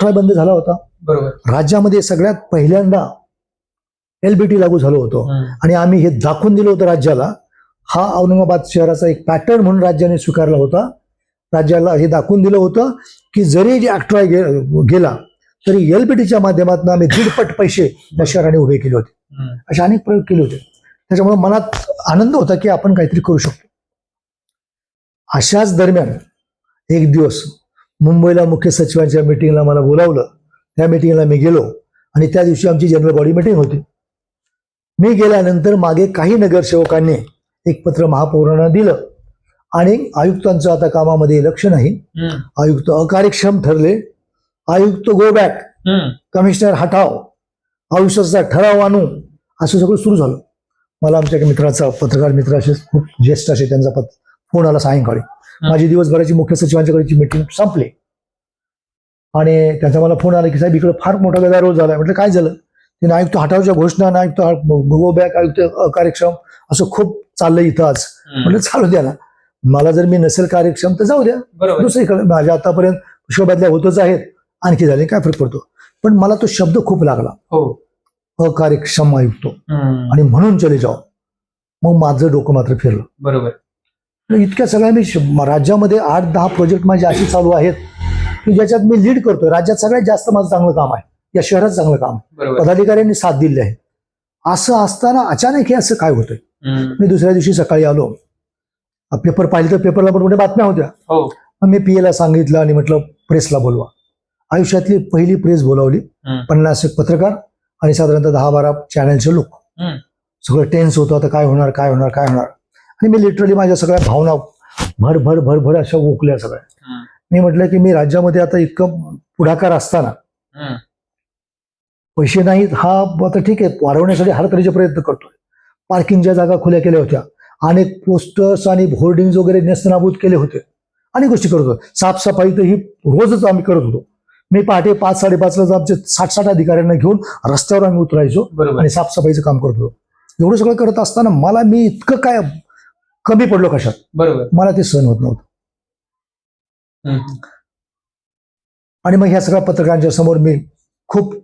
काय बंद झाला होता. बरोबर. राज्यामध्ये सगळ्यात पहिल्यांदा एलबीटी लागू झालं होतं. आणि आम्ही हे दाखवून दिलं होतं राज्याला. हा औरंगाबाद शहराचा एक पॅटर्न म्हणून राज्याने स्वीकारला होता. राज्याला हे दाखवून दिलं होतं की जरी अॅक्ट्रॉय गेला तरी एलबीटीच्या माध्यमातून आम्ही दीडपट पैसे त्या शहराने उभे केले होते. असे अनेक प्रयोग केले होते. त्याच्यामुळे मनात आनंद होता की आपण काहीतरी करू शकतो. अशाच दरम्यान एक दिवस मुंबईला मुख्य सचिवांच्या मिटिंगला मला बोलावलं. त्या मिटिंगला मी गेलो आणि त्या दिवशी आमची जनरल बॉडी मिटिंग होती. मी गेल्यानंतर मागे काही नगरसेवकांनी एक पत्र महापौरांना दिलं. आणि आयुक्तांचं आता कामामध्ये लक्ष नाही. आयुक्त अकार्यक्षम ठरले. आयुक्त गो बॅक. कमिशनर हटाव. आयुष्याचा ठराव आणू. असं सगळं सुरू झालं. मला आमच्या एका मित्राचा पत्रकार मित्र असे खूप ज्येष्ठ असे त्यांचा पत फोन आला सायंकाळी. माझी दिवसभराची मुख्य सचिवांच्याकडची मीटिंग संपली. आणि त्यांचा मला फोन आला की साहेब इकडे फार मोठा गदारोळ झाला म्हटलं काय झालं? तिने आयुक्त हटावच्या घोषणा आणि आयुक्त गो बॅक आयुक्त अकार्यक्षम असं खूप चाललंय इथं आज. म्हटलं चालू द्या ना. मला जर मी नसेल कार्यक्षम तर जाऊ द्या. दुसरीकडे माझ्या आतापर्यंत शोभातल्या होतच आहेत. आणखी झाले काय फरक पडतो? पण मला तो शब्द खूप लागला. हो. अकार्यक्षम आयुक्त. आणि म्हणून चले जाओ मग माझं डोकं मात्र फिरलं. बरोबर. इतक्या सगळ्या मी राज्यामध्ये आठ दहा प्रोजेक्ट माझे असे चालू आहेत की ज्याच्यात मी लीड करतोय. राज्यात सगळ्यात जास्त माझं चांगलं काम आहे. या शहरात चांगलं काम आहे. पदाधिकाऱ्यांनी साथ दिली आहे. असं असताना अचानक हे असं काय होतंय. मी दुसऱ्या दिवशी सकाळी आलो. पेपर पाहिलं तर पेपरला पण मोठ्या बातम्या होत्या. हो. मी पीएला सांगितलं आणि म्हटलं प्रेसला बोलवा. आयुष्यातली पहिली प्रेस बोलावली. पन्नास एक पत्रकार आणि साधारणतः दहा बारा चॅनलचे लोक. सगळं टेन्स होतं. आता काय होणार काय होणार काय होणार? आणि मी लिटरली माझ्या सगळ्या भावना भर भर भर भर अशा ओकल्या सगळ्या. मी म्हटलं की मी राज्यामध्ये आता इतकं पुढाकार असताना. पैसे नाहीत हा आता ठीक आहे वाढवण्यासाठी हर तऱ्हेचे प्रयत्न करतोय. पार्किंगच्या जागा खुल्या केल्या होत्या अनेक पोस्टर्स आणि होर्डिंग्स वगैरे नेस्तनाबूत केले होते. अनेक गोष्टी करत होतो. साफसफाई तर ही रोजच आम्ही करत होतो. मी पहाटे पाच साडेपाचला आमचे साठ साठ अधिकाऱ्यांना घेऊन रस्त्यावर आम्ही उतरायचो आणि साफसफाईचं काम करत होतो. एवढं सगळं करत असताना मला मी इतकं काय कमी पडलो कशात? बरोबर. मला ते सहन होत नव्हतं. आणि मग ह्या सगळ्या पत्रकारांच्या समोर मी खूप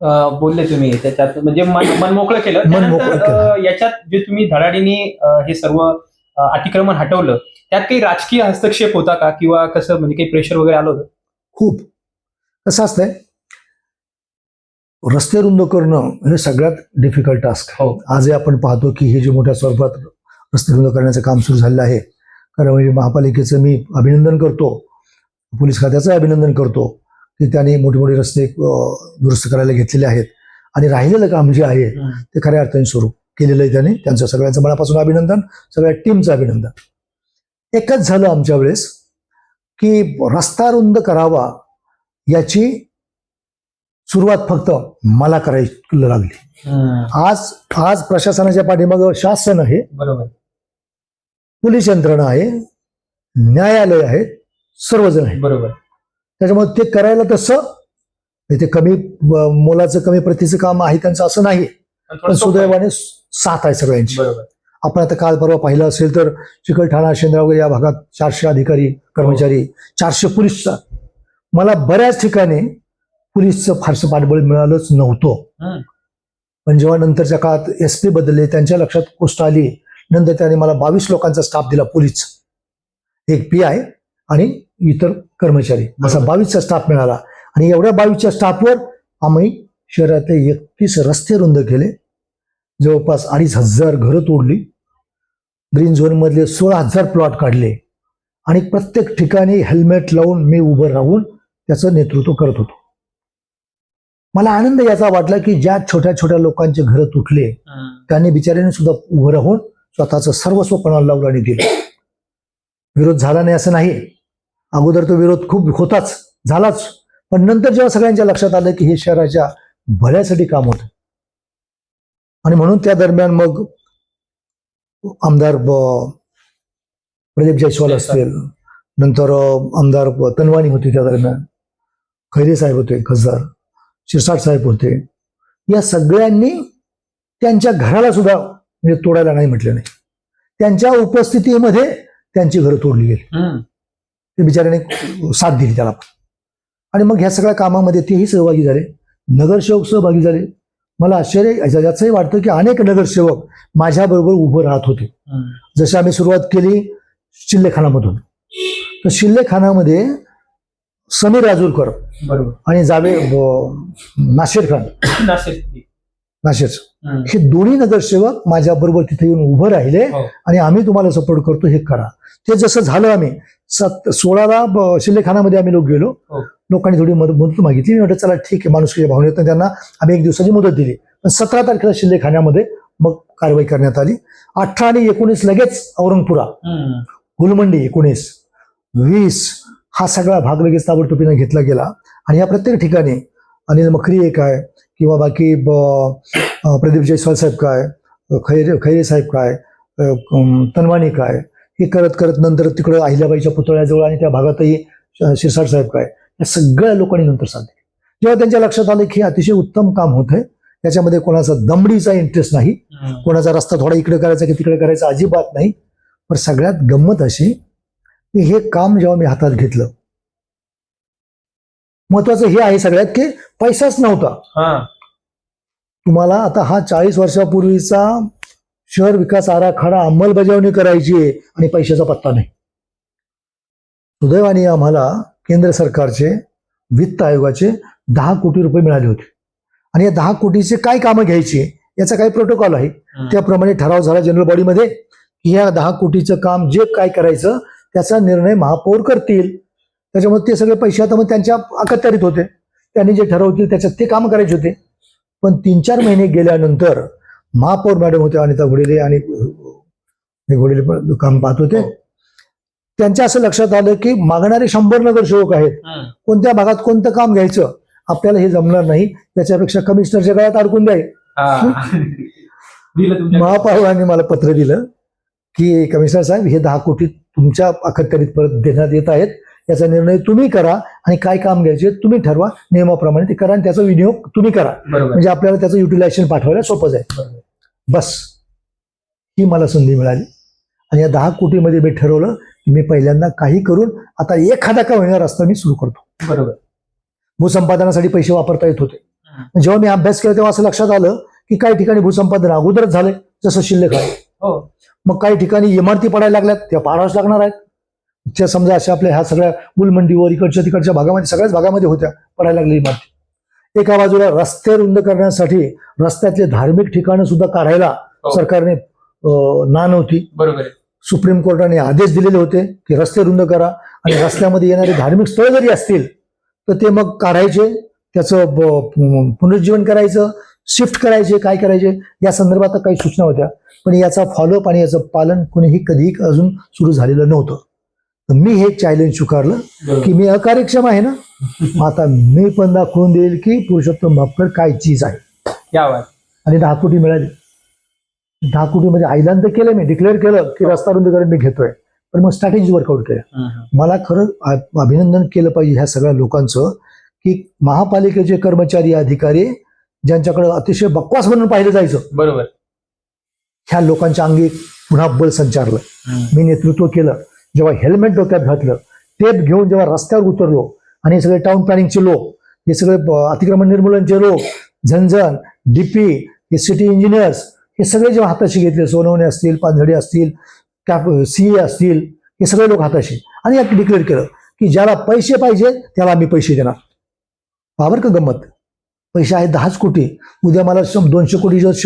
अं, बोलले तुम्ही. त्याच्यात म्हणजे मन मन मोकळं केलं. मन मोकळं त्यानंतर, केलं. अं, याच्यात जे तुम्ही धडाडीने अं, हे सर्व अं, अतिक्रमण हटवलं त्यात काही राजकीय हस्तक्षेप होता का? किंवा कसं म्हणजे काही प्रेशर वगैरे आलं होतं? खूप. कसं असतंय? रस्ते रुंद करणं हे सगळ्यात डिफिकल्ट टास्क आहे. हो. आजही आपण पाहतो की हे जे मोठ्या स्वरूपात रस्ते रुंद करण्याचं काम सुरू झालेलं आहे. कारण म्हणजे महापालिकेचं मी अभिनंदन करतो. पोलीस खात्याचं अभिनंदन करतो की त्यांनी मोठे मोठे रस्ते दुरुस्त करायला घेतलेले आहेत. आणि राहिलेलं काम जे आहे. ते खऱ्या अर्थाने सुरू केलेलं आहे त्यांनी. त्यांचं सगळ्यांचं मनापासून अभिनंदन सगळ्या टीमचं अभिनंदन. एकच झालं आमच्या वेळेस की रस्ता रुंद करावा याची सुरुवात फक्त मला करायला लागली. आज आज प्रशासनाच्या पाठीमागं शासन आहे. बरोबर. पोलीस यंत्रणा आहे न्यायालय आहे सर्वजण आहे. बरोबर. त्याच्यामुळे ते करायला तसं ते कमी मोलाचं कमी प्रतीचं काम आहे त्यांचं असं नाही पण. सुदैवाने साथ आहे सगळ्यांची. बरोबर. आपण आता काल परवा पाहिलं असेल तर चिकलठाणा शेंद्रा वगैरे या भागात चारशे अधिकारी कर्मचारी चारशे पोलीसचा. मला बऱ्याच ठिकाणी पोलीसचं फारसं पाठबळ मिळालंच नव्हतं. पण जेव्हा नंतरच्या काळात एस पी बदलले त्यांच्या लक्षात गोष्ट आली नंतर त्यांनी मला बावीस लोकांचा स्टाफ दिला पोलीस एक पी आय आणि इतर कर्मचारी. असा. बावीसचा स्टाफ मिळाला. आणि एवढ्या बावीसच्या स्टाफवर आम्ही शहरातले एकतीस रस्ते रुंद केले. जवळपास अडीच हजार घरं तोडली. ग्रीन झोन मधले सोळा हजार प्लॉट काढले. आणि प्रत्येक ठिकाणी हेल्मेट लावून मी उभं राहून त्याचं नेतृत्व करत होतो. मला आनंद याचा वाटला की ज्या छोट्या छोट्या लोकांचे घरं तुटले. त्यांनी बिचाऱ्याने सुद्धा उभं राहून स्वतःचं सर्वस्व पणाला लावलं आणि दिलं? विरोध झाला नाही असं नाही. अगोदर तो विरोध खूप होताच झालाच. पण नंतर जेव्हा सगळ्यांच्या लक्षात आलं की हे शहराच्या भल्यासाठी काम होतं. आणि म्हणून त्या दरम्यान मग आमदार ब- प्रदीप जयस्वाल असतील नंतर आमदार तनवाणी होती होते त्या दरम्यान. खैरे साहेब होते खासदार शिरसाट साहेब होते. या सगळ्यांनी त्यांच्या घराला सुद्धा म्हणजे तोडायला नाही म्हटलं नाही. त्यांच्या उपस्थितीमध्ये त्यांची घरं तोडली गेली. ते बिचाऱ्याने साथ दिली त्याला. आणि मग ह्या सगळ्या कामामध्ये तेही सहभागी झाले. नगरसेवक सहभागी झाले. मला आश्चर्य याचंही वाटतं की अनेक नगरसेवक माझ्याबरोबर उभं राहत होते. जशी आम्ही सुरुवात केली शिल्लेखानामधून. तर शिल्लेखानामध्ये समीर राजूरकर बरोबर. आणि जावे नाशिर खान नाशिक हम्म. हे दोन्ही नगरसेवक माझ्याबरोबर तिथे येऊन उभं राहिले हो. आणि आम्ही तुम्हाला सपोर्ट करतो हे करा ते जसं झालं आम्ही सत सोळाला शिल्लेखानामध्ये आम्ही लोक गेलो हो. लोकांनी थोडी मदत मदत मागितली मी म्हटलं चला ठीक आहे माणुसकीच्या भावनेतून त्यांना आम्ही एक दिवसाची मुदत दिली पण सतरा तारखेला शिल्लेखान्यामध्ये मग कारवाई करण्यात आली अठरा आणि एकोणीस लगेच औरंगपुरा. गुलमंडी एकोणीस वीस हा सगळा भाग लगेच ताबडतोबीने घेतला गेला आणि या प्रत्येक ठिकाणी अनिल मखरी एक आहे किंवा बाकी प्रदीप जयस्वाल साहेब काय खैरे खैरे साहेब काय तनवाणी काय हे करत करत नंतर तिकडं अहिल्याबाईच्या पुतळ्याजवळ आणि त्या भागातही शिरसाट साहेब काय या सगळ्या लोकांनी नंतर साथ दिली जेव्हा त्यांच्या लक्षात आलं की हे अतिशय उत्तम काम होत आहे त्याच्यामध्ये कोणाचा दमडीचा इंटरेस्ट नाही. कोणाचा रस्ता थोडा इकडे करायचा की तिकडे करायचा अजिबात नाही पण सगळ्यात गंमत अशी की हे काम जेव्हा मी हातात घेतलं महत्वाचं हे आहे सगळ्यात की पैसाच नव्हता. हा. तुम्हाला आता हा चाळीस वर्षापूर्वीचा शहर विकास आराखडा अंमलबजावणी करायची आहे आणि पैशाचा पत्ता नाही. सुदैवाने आम्हाला केंद्र सरकारचे वित्त आयोगाचे दहा कोटी रुपये मिळाले होते. आणि या दहा कोटीचे काय कामं घ्यायची याचा काही प्रोटोकॉल आहे. त्याप्रमाणे ठराव झाला जनरल बॉडीमध्ये की ह्या दहा कोटीचं काम जे काय करायचं त्याचा निर्णय महापौर करतील. त्याच्यामुळे ते सगळे पैसे आता मग त्यांच्या अखत्यारीत होते. त्यांनी जे ठरवतील त्याच्यात ते काम करायचे होते. पण तीन चार महिने गेल्यानंतर महापौर मॅडम होते अनिता घोडेले आणि घोडेले काम पाहत होते. हो. त्यांच्या असं लक्षात आलं की मागणारे शंभर नगरसेवक आहेत. हम्म. कोणत्या भागात कोणतं काम घ्यायचं? आपल्याला हे जमणार नाही. त्याच्यापेक्षा कमिशनरच्या गळ्यात अडकून तुमच्या महापौरांनी मला पत्र दिलं की कमिशनर साहेब हे दहा कोटी तुमच्या अखत्यारीत परत देण्यात येत आहेत. याचा निर्णय तुम्ही करा आणि काय काम घ्यायचे तुम्ही ठरवा नियमाप्रमाणे ते करा आणि त्याचा विनियोग तुम्ही करा. म्हणजे आपल्याला त्याचं युटिलायझेशन पाठवायला सोपं जाईल. बस. ही मला संधी मिळाली. आणि या दहा कोटीमध्ये मी ठरवलं की मी पहिल्यांदा काही करून आता एखादा का होणार रस्ता मी सुरू करतो. बरोबर. भूसंपादनासाठी पैसे वापरता येत होते. जेव्हा मी अभ्यास केला तेव्हा असं लक्षात आलं की काही ठिकाणी भूसंपादन अगोदरच झालंय. जसं शिल्लक आहे. हो. मग काही ठिकाणी इमारती पडायला लागल्यात त्या पाडाव्याच लागणार आहेत. त्या समजा अशा आपल्या ह्या सगळ्या गुलमंडीवर इकडच्या तिकडच्या भागामध्ये सगळ्याच भागामध्ये होत्या पडायला लागल्या इमारती एका बाजूला रस्ते रुंद करण्यासाठी रस्त्यातले धार्मिक ठिकाणं सुद्धा काढायला हो. सरकारने ना नव्हती. बरोबर सुप्रीम कोर्टाने आदेश दिलेले होते की रस्ते रुंद करा आणि रस्त्यामध्ये येणारे धार्मिक स्थळ जरी असतील तर ते मग काढायचे त्याचं पुनरुज्जीवन करायचं शिफ्ट करायचे काय करायचे या संदर्भात काही सूचना होत्या. पण याचा फॉलोअप आणि याचं पालन कुणीही कधीही अजून सुरू झालेलं नव्हतं. मी हे चॅलेंज स्वीकारलं. की मी अकार्यक्षम आहे ना? आता मी पण दाखवून देईल की पुरुषोत्तम भापकर काय चीज आहे. आणि दहा कोटी मिळाली. दहा कोटीमध्ये ऐलान तर केलं मी डिक्लेअर केलं की रस्ता रुंद करून मी घेतोय. पण मग स्ट्रॅटेजी वर्कआउट हम्म. मला खरं अभिनंदन केलं पाहिजे ह्या सगळ्या लोकांचं की महापालिकेचे कर्मचारी अधिकारी ज्यांच्याकडे अतिशय बकवास म्हणून पाहिलं जायचं. बरोबर. ह्या लोकांच्या अंगी पुन्हा बल संचारलं. मी नेतृत्व केलं. जेव्हा हेल्मेट डोक्यात घातलं टेप घेऊन जेव्हा रस्त्यावर उतरलो आणि सगळे टाउन प्लॅनिंगचे लोक हे सगळे अतिक्रमण निर्मूलनचे लोक झंझण डीपी हे सिटी इंजिनियर्स हे सगळे जेव्हा हाताशी घेतले सोनवणे असतील पानझडी असतील कॅप सी असतील हे सगळे लोक हाताशी. आणि यात डिक्लेअर केलं की ज्याला पैसे पाहिजे त्याला आम्ही पैसे देणार. पावर का गंमत? पैसे आहेत दहाच कोटी. उद्या मला दोनशे कोटी जर